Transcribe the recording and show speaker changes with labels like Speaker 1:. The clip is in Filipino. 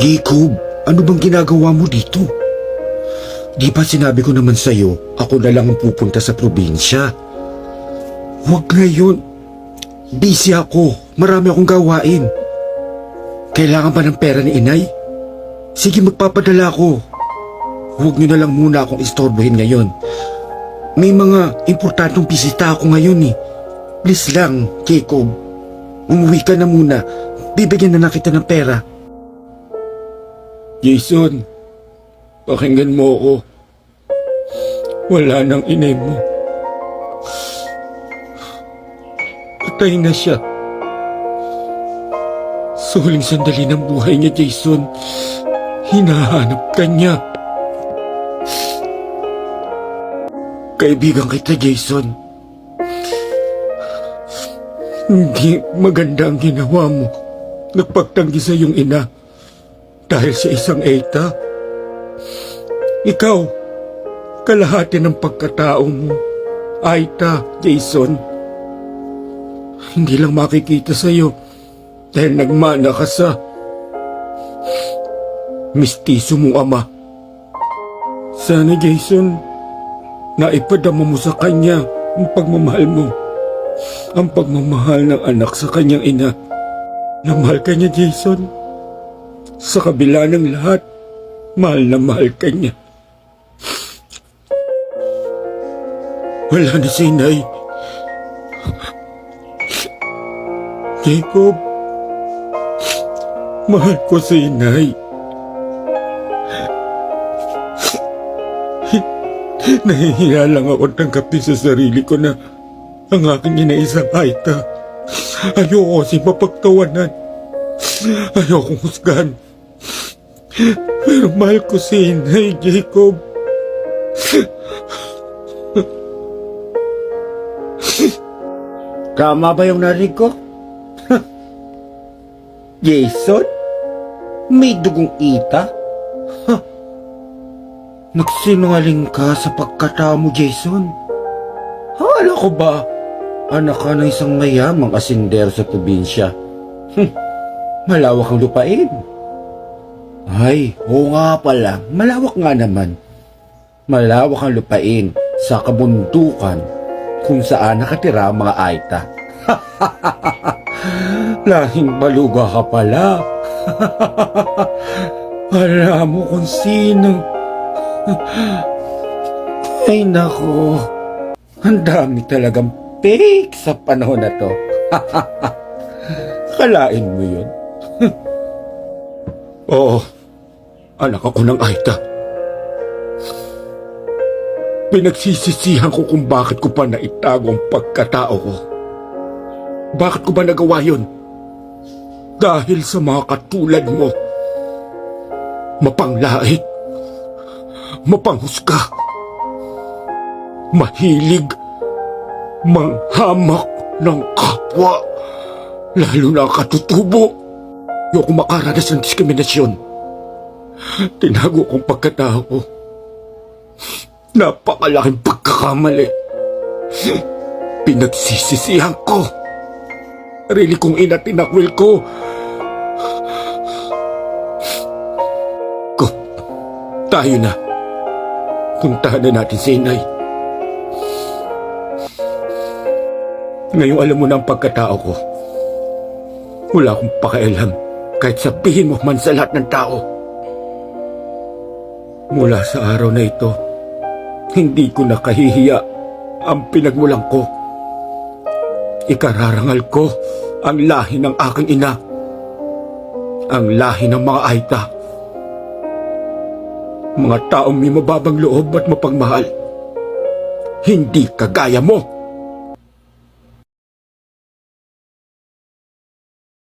Speaker 1: Jacob, ano bang ginagawa mo dito? Di ba sinabi ko naman sa'yo, ako na lang ang pupunta sa probinsya? Huwag ngayon. Busy ako. Marami akong gawain. Kailangan ba ng pera ni inay? Sige, magpapadala ako. Huwag niyo na lang muna akong istorbohin ngayon. May mga importantong bisita ako ngayon eh. Please lang, Jacob. Umuwi ka na muna. Bibigyan na lang kita ng pera. Jason, pakinggan mo ako. Wala nang inay mo. Patay na siya. Sa huling sandali ng buhay niya, Jason, hinahanap ka niya. Kaibigan kita, Jason. Hindi maganda ang ginawa mo. Nagpagtanggi sa iyong ina dahil sa isang Eta. Ikaw, kalahati ng pagkatao mo. Aita, Jason. Hindi lang makikita sa iyo dahil nagmana ka sa mistiso mong ama. Sana, Jason, naipadama mo sa kanya ang pagmamahal mo. Ang pagmamahal ng anak sa kanyang ina. Na mahal ka niya, Jason. Sa kabila ng lahat, mahal na mahal ka niya. Wala na si Inay. Jacob, mahal ko si Inay. Nahihiya lang ako tanggapin sa sarili ko na ang aking inaisang Aita. Ayoko kasi mapagtawanan. Ayoko husgan. Pero mahal ko si Inay, Jacob.
Speaker 2: Tama ba yung narinig ko? Jason? May dugong ita? Huh. Nagsinungaling ka sa pagkatao mo, Jason. Hala ko ba? Anak ka ng isang mayamang asinder sa probinsya. Hmm. Malawak ang lupain. Ay, oo nga pala. Malawak nga naman. Malawak ang lupain sa kabundukan kung saan nakatira ang mga Aita. Lahing baluga ka pala. Alam mo kung sino. Ay nako. Ang dami talagang fake sa panahon na to. Kalain mo yun.
Speaker 1: Oo, anak ako ng Aita. Pinagsisisihan ko kung bakit ko pa naitago ang pagkatao ko. Bakit ko ba nagawa yun? Dahil sa mga katulad mo. Mapanglait. Mapanghusga. Mahilig. Manghamak ng kapwa. Lalo na katutubo. Ayoko makaranas ng diskriminasyon. Tinago kong pagkatao ko. Napakalaking pagkakamali. Pinagsisisihan ko. Sarili kong ina tinakwil ko. Ko, tayo na. Puntahan na natin si inay. Ngayon alam mo na ang pagkatao ko. Wala akong pakialam kahit sabihin mo man sa lahat ng tao. Mula sa araw na ito, hindi ko na kahihiya ang pinagmulan ko. Ikararangal ko ang lahi ng aking ina. Ang lahi ng mga Aita. Mga taong may mababang loob at mapagmahal. Hindi kagaya mo.